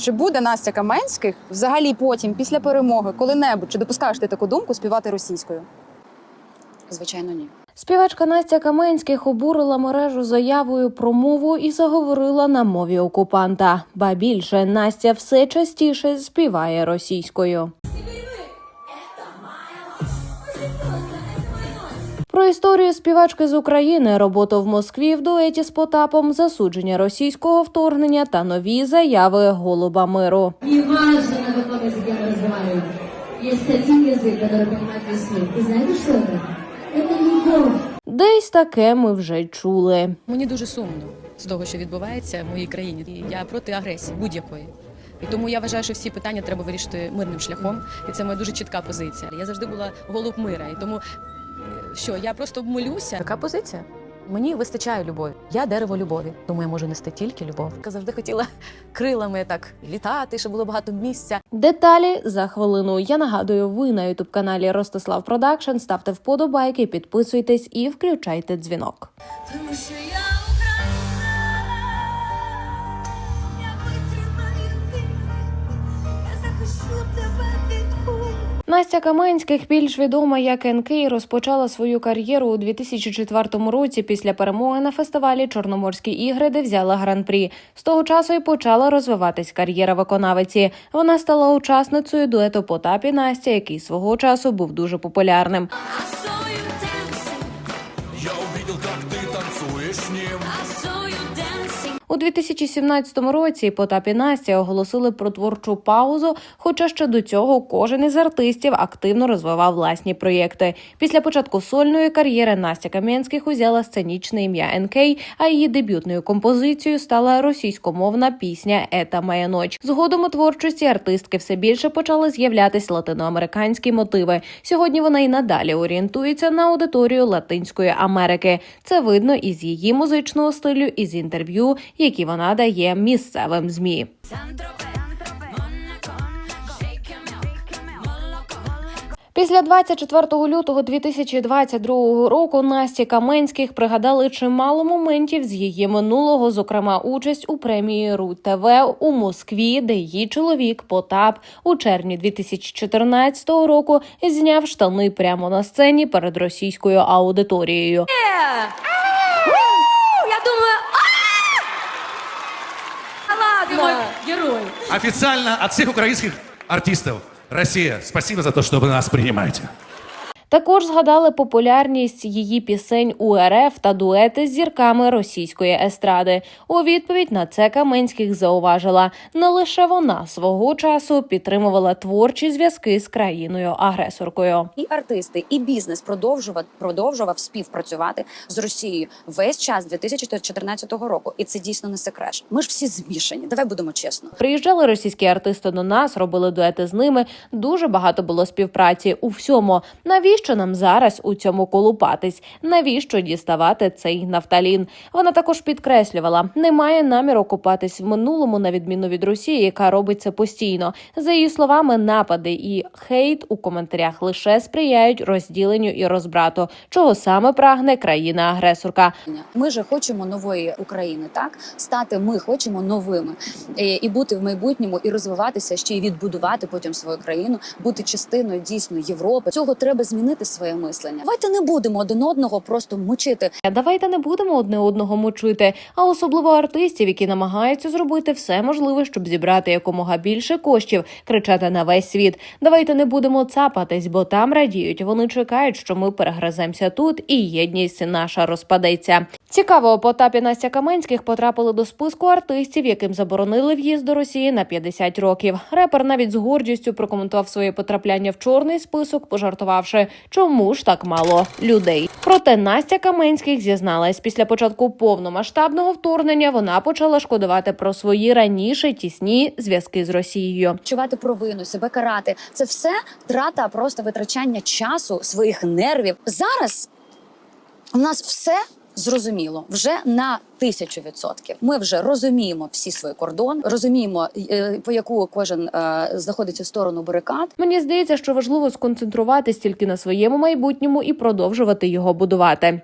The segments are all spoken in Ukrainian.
Чи буде Настя Каменських взагалі потім, після перемоги, коли-небудь, чи допускаєш ти таку думку співати російською? Звичайно, ні. Співачка Настя Каменських обурила мережу заявою про мову і заговорила на мові окупанта. Ба більше Настя все частіше співає російською. Про історію співачки з України, роботу в Москві в дуеті з Потапом, засудження російського вторгнення та нові заяви голуба миру. Неважно, на каком языке мы разговариваем. Есть один язык, который понимает весь мир. Ты знаешь, что это? Это любовь. Десь таке ми вже чули. Мені дуже сумно з того, що відбувається в моїй країні. І я проти агресії будь-якої. І тому я вважаю, що всі питання треба вирішити мирним шляхом, і це моя дуже чітка позиція. Я завжди була голуб мира, і тому е, що я просто молюся. Така позиція. Мені вистачає любові. Я дерево любові, тому я можу нести тільки любов. Я завжди хотіла крилами так літати, щоб було багато місця. Деталі за хвилину. Я нагадую, ви на ютуб каналі Ростислав Продакшн. Ставте вподобайки, підписуйтесь і включайте дзвінок. Тому що я Настя Каменських, більш відома як НК, розпочала свою кар'єру у 2004 році після перемоги на фестивалі Чорноморські ігри, де взяла гран-прі. З того часу і почала розвиватись кар'єра виконавиці. Вона стала учасницею дуету Потап і Настя, який свого часу був дуже популярним. У 2017 році Потап і Настя оголосили про творчу паузу. Хоча ще до цього кожен із артистів активно розвивав власні проєкти. Після початку сольної кар'єри Настя Кам'янських узяла сценічне ім'я НК, а її дебютною композицією стала російськомовна пісня Ета моя ноч. Згодом у творчості артистки все більше почали з'являтись латиноамериканські мотиви. Сьогодні вона і надалі орієнтується на аудиторію Латинської Америки. Це видно із її музичного стилю, із інтерв'ю, які вона дає місцевим змі. Після 24 лютого 2022 року Насті Каменських пригадали чимало моментів з її минулого, зокрема участь у премії РУ ТВ у Москві, де її чоловік Потап у червні 2014 року зняв штани прямо на сцені перед російською аудиторією. Я Официально от всех украинских артистов. Россия, спасибо за то, что вы нас принимаете. Також згадали популярність її пісень у РФ та дуети з зірками російської естради. У відповідь на це Каменських зауважила, не лише вона свого часу підтримувала творчі зв'язки з країною агресоркою. і артисти, і бізнес продовжував продовжував співпрацювати з Росією весь час 2014 року. І це дійсно не секрет. Ми ж всі змішані. Давай будемо чесно. Приїжджали російські артисти до нас, робили дуети з ними. Дуже багато було співпраці у всьому. Навіщо нам зараз у цьому колупатись? Навіщо діставати цей нафталін? Вона також підкреслювала, немає наміру купатись в минулому, на відміну від Росії, яка робить це постійно. За її словами, напади і хейт у коментарях лише сприяють розділенню і розбрату, чого саме прагне країна-агресорка. Ми же хочемо нової України, так стати. Ми хочемо новими і, і бути в майбутньому, і розвиватися ще й відбудувати потім свою країну, бути частиною дійсно Європи. Цього треба змінити своє мислення. Давайте не будемо один одного просто мучити. Давайте не будемо одне одного мучити, а особливо артистів, які намагаються зробити все можливе, щоб зібрати якомога більше коштів, кричати на весь світ. Давайте не будемо цапатись, бо там радіють. Вони чекають, що ми перегриземося тут, і єдність наша розпадеться. Цікаво, Потап і Настя Каменських потрапили до списку артистів, яким заборонили в'їзд до Росії на 50 років. Репер навіть з гордістю прокоментував своє потрапляння в чорний список, пожартувавши, чому ж так мало людей. Проте Настя Каменських зізналась, після початку повномасштабного вторгнення вона почала шкодувати про свої раніше тісні зв'язки з Росією. Відчувати провину, себе карати це все трата, просто витрачання часу, своїх нервів. Зараз у нас все зрозуміло вже на тисячу відсотків. Ми вже розуміємо всі свої кордони, розуміємо е, по яку кожен е, знаходиться сторону барикад. Мені здається, що важливо сконцентруватись тільки на своєму майбутньому і продовжувати його будувати.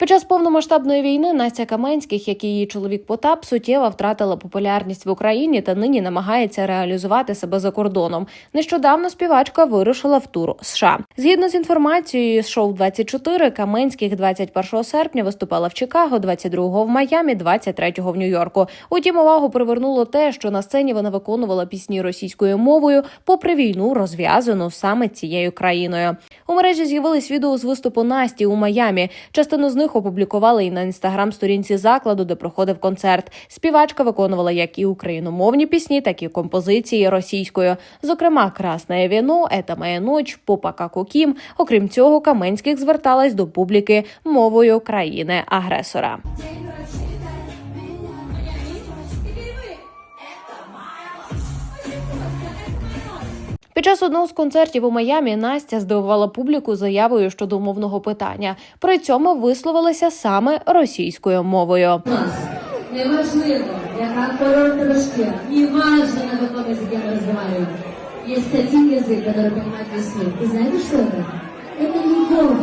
Під час повномасштабної війни Настя Каменських, як і її чоловік Потап, суттєво втратила популярність в Україні та нині намагається реалізувати себе за кордоном. Нещодавно співачка вирушила в тур США. Згідно з інформацією з шоу 24 Каменських 21 серпня виступала в Чикаго, 22 в Майамі, 23 в Нью-Йорку. Утім, увагу привернуло те, що на сцені вона виконувала пісні російською мовою, попри війну, розв'язану саме цією країною. У мережі з'явились відео з виступу Насті у Майамі. Частину з них опублікували і на інстаграм-сторінці закладу, де проходив концерт. Співачка виконувала як і україномовні пісні, так і композиції російською. Зокрема, Красне віно, «Ета моя ноч, Попа Какукім. Окрім цього, Каменських зверталась до публіки мовою країни-агресора. Під час одного з концертів у Майамі Настя здивувала публіку заявою щодо мовного питання. При цьому висловилася саме російською мовою. Клас. Неважливо, яка кольор тебе шкіра, не важно, на каком языке мы разговариваем. Есть один язык, который понимает весь мир. И знаете, что это? Это любовь.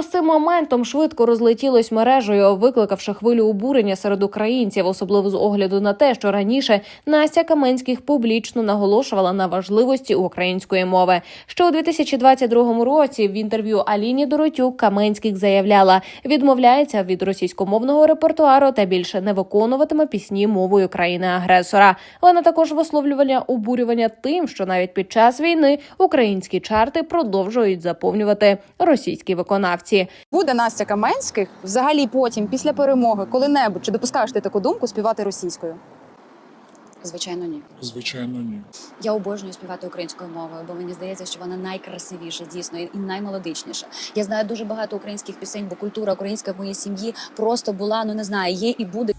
Відео з цим моментом швидко розлетілось мережею, викликавши хвилю обурення серед українців, особливо з огляду на те, що раніше Настя Каменських публічно наголошувала на важливості української мови. Ще у 2022 році в інтерв'ю Аліні Доротюк Каменських заявляла, відмовляється від російськомовного репертуару та більше не виконуватиме пісні мовою країни-агресора. Вона також висловлювала обурювання тим, що навіть під час війни українські чарти продовжують заповнювати російські виконавці. Буде Настя Каменських взагалі потім, після перемоги, коли-небудь чи допускаєш ти таку думку співати російською? Звичайно, ні. Звичайно, ні. Я обожнюю співати українською мовою, бо мені здається, що вона найкрасивіша, дійсно, і наймелодичніша. Я знаю дуже багато українських пісень, бо культура українська в моїй сім'ї просто була, ну не знаю, є і буде.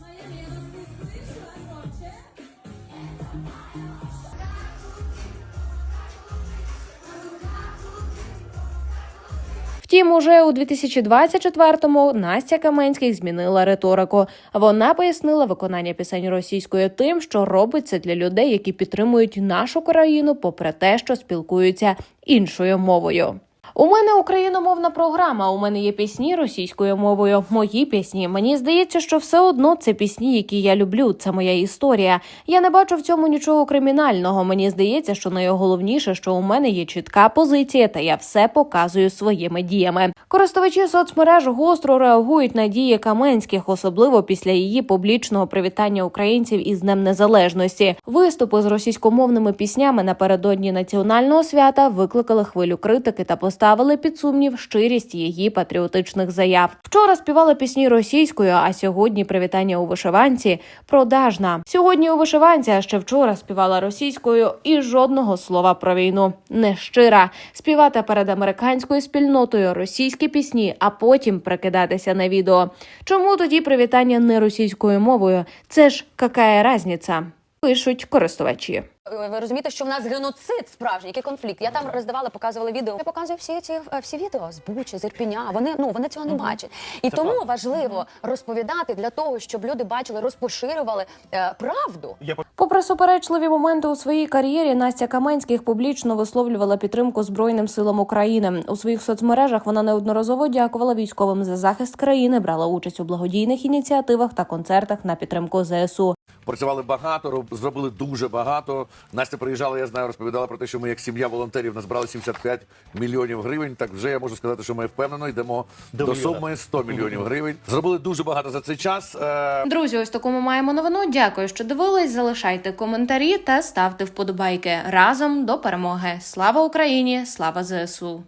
Втім, уже у 2024-му Настя Каменських змінила риторику. Вона пояснила виконання пісень російською тим, що робиться для людей, які підтримують нашу країну, попри те, що спілкуються іншою мовою. У мене україномовна програма. У мене є пісні російською мовою. Мої пісні. Мені здається, що все одно це пісні, які я люблю. Це моя історія. Я не бачу в цьому нічого кримінального. Мені здається, що найголовніше, що у мене є чітка позиція, та я все показую своїми діями. Користувачі соцмереж гостро реагують на дії Каменських, особливо після її публічного привітання українців із Днем Незалежності. Виступи з російськомовними піснями напередодні національного свята викликали хвилю критики та поставили під сумнів щирість її патріотичних заяв. Вчора співали пісні російською, а сьогодні привітання у вишиванці продажна. Сьогодні у вишиванці, а ще вчора співала російською і жодного слова про війну. Нещира співати перед американською спільнотою російські пісні, а потім прикидатися на відео. Чому тоді привітання не російською мовою? Це ж какая разниця? Пишуть користувачі. Ви ви розумієте, що в нас геноцид справжній, який конфлікт. Я там роздавала, показувала відео. Я показую всі ці е, всі відео з Бучі, з Ірпіня. Вони ну вони цього не бачать. І тому важливо розповідати для того, щоб люди бачили, розпоширювали е, правду. Попри суперечливі моменти у своїй кар'єрі, Настя Каменських публічно висловлювала підтримку Збройним силам України. У своїх соцмережах вона неодноразово дякувала військовим за захист країни, брала участь у благодійних ініціативах та концертах на підтримку ЗСУ. Працювали багато, роб- зробили дуже багато. Настя приїжджала, я знаю, розповідала про те, що ми як сім'я волонтерів назбирали 75 мільйонів гривень. Так вже я можу сказати, що ми впевнено йдемо до, до суми 100 мільйонів гривень. Зробили дуже багато за цей час. Е, Друзі, ось таку ми маємо новину. Дякую, що дивились. Залишайте коментарі та ставте вподобайки разом до перемоги. Слава Україні! Слава ЗСУ!